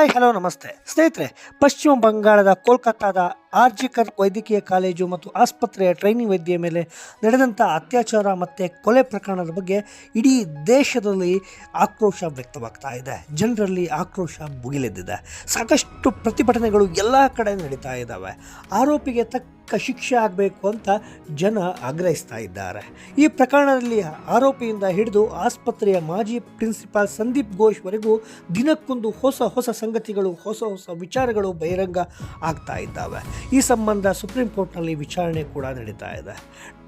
Hi hello ನಮಸ್ತೆ. ಸ್ನೇಹಿತರೆ ಪಶ್ಚಿಮ ಬಂಗಾಳದ ಕೋಲ್ಕತ್ತಾದ ಆರ್ಜಿಕರ್ ವೈದ್ಯಕೀಯ ಕಾಲೇಜು ಮತ್ತು ಆಸ್ಪತ್ರೆಯ ಟ್ರೈನಿಂಗ್ ವೈದ್ಯ ಮೇಲೆ ನಡೆದಂಥ ಅತ್ಯಾಚಾರ ಮತ್ತು ಕೊಲೆ ಪ್ರಕರಣದ ಬಗ್ಗೆ ಇಡೀ ದೇಶದಲ್ಲಿ ಆಕ್ರೋಶ ವ್ಯಕ್ತವಾಗ್ತಾ ಇದೆ. ಜನರಲ್ಲಿ ಆಕ್ರೋಶ ಭುಗಿಲೆದ್ದಿದೆ ಸಾಕಷ್ಟು ಪ್ರತಿಭಟನೆಗಳು ಎಲ್ಲ ಕಡೆ ನಡೀತಾ ಇದ್ದಾವೆ. ಆರೋಪಿಗೆ ತಕ್ಕ ಶಿಕ್ಷೆ ಆಗಬೇಕು ಅಂತ ಜನ ಆಗ್ರಹಿಸ್ತಾ ಇದ್ದಾರೆ. ಈ ಪ್ರಕರಣದಲ್ಲಿ ಆರೋಪಿಯಿಂದ ಹಿಡಿದು ಆಸ್ಪತ್ರೆಯ ಮಾಜಿ ಪ್ರಿನ್ಸಿಪಾಲ್ ಸಂದೀಪ್ ಘೋಷ್ವರೆಗೂ ದಿನಕ್ಕೊಂದು ಹೊಸ ಹೊಸ ಸಂಗತಿಗಳು, ಹೊಸ ಹೊಸ ವಿಚಾರಗಳು ಬಹಿರಂಗ ಆಗ್ತಾ ಇದ್ದಾವೆ. ಈ ಸಂಬಂಧ ಸುಪ್ರೀಂ ಕೋರ್ಟ್ನಲ್ಲಿ ವಿಚಾರಣೆ ಕೂಡ ನಡೀತಾ ಇದೆ.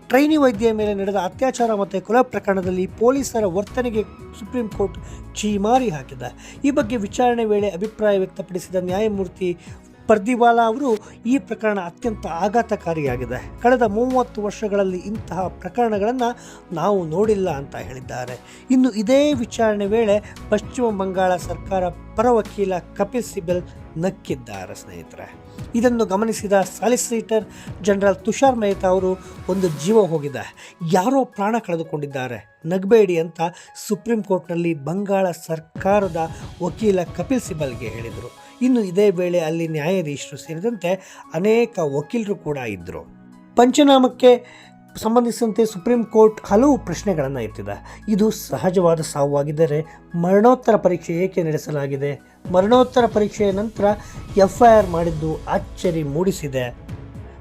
ಟ್ರೈನಿ ವೈದ್ಯ ಮೇಲೆ ನಡೆದ ಅತ್ಯಾಚಾರ ಮತ್ತು ಕೊಲೆ ಪ್ರಕರಣದಲ್ಲಿ ಪೊಲೀಸರ ವರ್ತನೆಗೆ ಸುಪ್ರೀಂ ಕೋರ್ಟ್ ಛೀಮಾರಿ ಹಾಕಿದೆ. ಈ ಬಗ್ಗೆ ವಿಚಾರಣೆ ವೇಳೆ ಅಭಿಪ್ರಾಯ ವ್ಯಕ್ತಪಡಿಸಿದ ನ್ಯಾಯಮೂರ್ತಿ ಪರ್ದಿವಾಲಾ ಅವರು, ಈ ಪ್ರಕರಣ ಅತ್ಯಂತ ಆಘಾತಕಾರಿಯಾಗಿದೆ. ಕಳೆದ ಮೂವತ್ತು ವರ್ಷಗಳಲ್ಲಿ ಇಂತಹ ಪ್ರಕರಣಗಳನ್ನು ನಾವು ನೋಡಿಲ್ಲ ಅಂತ ಹೇಳಿದ್ದಾರೆ. ಇನ್ನು ಇದೇ ವಿಚಾರಣೆ ವೇಳೆ ಪಶ್ಚಿಮ ಬಂಗಾಳ ಸರ್ಕಾರ ಪರ ವಕೀಲ ಕಪಿಲ್ ಸಿಬಲ್ ನಕ್ಕಿದ್ದಾರೆ, ಸ್ನೇಹಿತರೆ. ಇದನ್ನು ಗಮನಿಸಿದ ಸಾಲಿಸಿಟರ್ ಜನರಲ್ ತುಷಾರ್ ಮೆಹ್ತಾ ಅವರು, ಒಂದು ಜೀವ ಹೋಗಿದೆ. ಯಾರೋ ಪ್ರಾಣ ಕಳೆದುಕೊಂಡಿದ್ದಾರೆ. ನಗಬೇಡಿ ಅಂತ ಸುಪ್ರೀಂ ಕೋರ್ಟ್ನಲ್ಲಿ ಬಂಗಾಳ ಸರ್ಕಾರದ ವಕೀಲ ಕಪಿಲ್ ಸಿಬಲ್ಗೆ ಹೇಳಿದರು. ಇನ್ನು ಇದೇ ವೇಳೆ ಅಲ್ಲಿ ನ್ಯಾಯಾಧೀಶರು ಸೇರಿದಂತೆ ಅನೇಕ ವಕೀಲರು ಕೂಡ ಇದ್ದರು ಪಂಚನಾಮಕ್ಕೆ ಸಂಬಂಧಿಸಿದಂತೆ ಸುಪ್ರೀಂ ಕೋರ್ಟ್ ಹಲವು ಪ್ರಶ್ನೆಗಳನ್ನು ಎತ್ತಿದೆ ಇದು ಸಹಜವಾದ ಸಾವಾಗಿದ್ದರೆ ಮರಣೋತ್ತರ ಪರೀಕ್ಷೆ ಏಕೆ ನಡೆಸಲಾಗಿದೆ? ಮರಣೋತ್ತರ ಪರೀಕ್ಷೆಯ ನಂತರ ಎಫ್ ಐ ಆರ್ ಮಾಡಿದ್ದು ಅಚ್ಚರಿ ಮೂಡಿಸಿದೆ.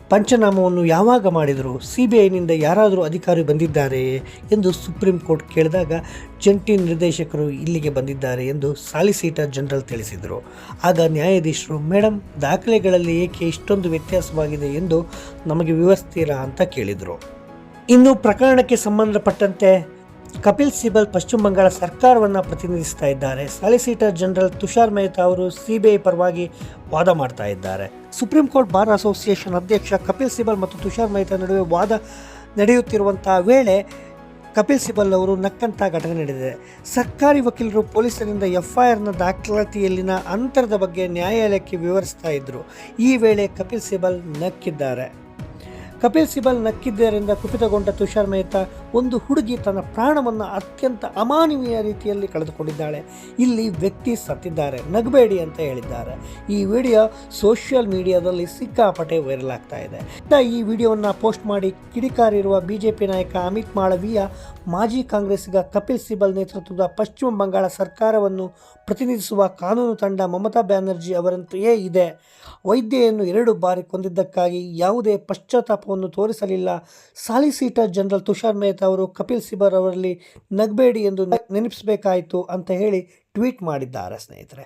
ಪಂಚನಾಮವನ್ನು ಯಾವಾಗ ಮಾಡಿದರು? ಸಿ ಬಿ ಐನಿಂದ ಯಾರಾದರೂ ಅಧಿಕಾರಿ ಬಂದಿದ್ದಾರೆಯೇ ಎಂದು ಸುಪ್ರೀಂ ಕೋರ್ಟ್ ಕೇಳಿದಾಗ ಜಂಟಿ ನಿರ್ದೇಶಕರು ಇಲ್ಲಿಗೆ ಬಂದಿದ್ದಾರೆ ಎಂದು ಸಾಲಿಸಿಟರ್ ಜನರಲ್ ತಿಳಿಸಿದರು. ಆಗ ನ್ಯಾಯಾಧೀಶರು ಮೇಡಮ್ ದಾಖಲೆಗಳಲ್ಲಿ ಏಕೆ ಇಷ್ಟೊಂದು ವ್ಯತ್ಯಾಸವಾಗಿದೆ ಎಂದು ನಮಗೆ ವಿವರಿಸ್ತೀರಾ? ಅಂತ ಕೇಳಿದರು. ಇನ್ನು ಪ್ರಕರಣಕ್ಕೆ ಸಂಬಂಧಪಟ್ಟಂತೆ ಕಪಿಲ್ ಸಿಬಲ್ ಪಶ್ಚಿಮ ಬಂಗಾಳ ಸರ್ಕಾರವನ್ನು ಪ್ರತಿನಿಧಿಸ್ತಾ ಇದ್ದಾರೆ. ಸಾಲಿಸಿಟರ್ ಜನರಲ್ ತುಷಾರ್ ಮೆಹ್ತಾ ಅವರು ಸಿಬಿಐ ಪರವಾಗಿ ವಾದ ಮಾಡ್ತಾ ಇದ್ದಾರೆ. ಸುಪ್ರೀಂ ಕೋರ್ಟ್ ಬಾರ್ ಅಸೋಸಿಯೇಷನ್ ಅಧ್ಯಕ್ಷ ಕಪಿಲ್ ಸಿಬಲ್ ಮತ್ತು ತುಷಾರ್ ಮೆಹ್ತಾ ನಡುವೆ ವಾದ ನಡೆಯುತ್ತಿರುವಂತಹ ವೇಳೆ ಕಪಿಲ್ ಸಿಬಲ್ ಅವರು ನಕ್ಕಂಥ ಘಟನೆ ನಡೆದಿದೆ. ಸರ್ಕಾರಿ ವಕೀಲರು ಪೊಲೀಸರಿಂದ ಎಫ್ಐಆರ್ನ ದಾಖಲಾತಿಯಲ್ಲಿನ ಅಂತರದ ಬಗ್ಗೆ ನ್ಯಾಯಾಲಯಕ್ಕೆ ವಿವರಿಸ್ತಾ ಇದ್ದರು ಈ ವೇಳೆ ಕಪಿಲ್ ಸಿಬಲ್ ನಕ್ಕಿದ್ದಾರೆ. ಕಪಿಲ್ ಸಿಬಲ್ ನಕ್ಕಿದ್ದರಿಂದ ಕುಪಿತಗೊಂಡ ತುಷಾರ್ ಮೆಹ್ತಾ ಒಂದು ಹುಡುಗಿ ತನ್ನ ಪ್ರಾಣವನ್ನು ಅತ್ಯಂತ ಅಮಾನವೀಯ ರೀತಿಯಲ್ಲಿ ಕಳೆದುಕೊಂಡಿದ್ದಾಳೆ. ಇಲ್ಲಿ ವ್ಯಕ್ತಿ ಸತ್ತಿದ್ದಾರೆ, ನಗಬೇಡಿ ಅಂತ ಹೇಳಿದ್ದಾರೆ. ಈ ವಿಡಿಯೋ ಸೋಷಿಯಲ್ ಮೀಡಿಯಾದಲ್ಲಿ ಸಿಕ್ಕಾಪಟ್ಟೆ ವೈರಲ್ ಆಗ್ತಾ ಇದೆ. ಈ ವಿಡಿಯೋವನ್ನು ಪೋಸ್ಟ್ ಮಾಡಿ ಕಿಡಿಕಾರಿರುವ ಬಿಜೆಪಿ ನಾಯಕ ಅಮಿತ್ ಮಾಳವೀಯ ಮಾಜಿ ಕಾಂಗ್ರೆಸ್ಗ ಕಪಿಲ್ ಸಿಬಲ್ ನೇತೃತ್ವದ ಪಶ್ಚಿಮ ಬಂಗಾಳ ಸರ್ಕಾರವನ್ನು ಪ್ರತಿನಿಧಿಸುವ ಕಾನೂನು ತಂಡ ಮಮತಾ ಬ್ಯಾನರ್ಜಿ ಅವರಂತೆಯೇ ಇದೆ. ವೈದ್ಯೆಯನ್ನು ಎರಡು ಬಾರಿ ಕೊಂದಿದ್ದಕ್ಕಾಗಿ ಯಾವುದೇ ಪಶ್ಚಾತ್ತಾಪವನ್ನು ತೋರಿಸಲಿಲ್ಲ. ಸಾಲಿಸಿಟರ್ ಜನರಲ್ ತುಷಾರ್ ಮೆಹ್ತಾ ಅವರು ಕಪಿಲ್ ಸಿಬರ್ ಅವರಲ್ಲಿ ನಗಬೇಡಿ ಎಂದು ನೆನಪಿಸಬೇಕಾಯಿತು ಅಂತ ಹೇಳಿ ಟ್ವೀಟ್ ಮಾಡಿದ್ದಾರೆ ಸ್ನೇಹಿತರೆ.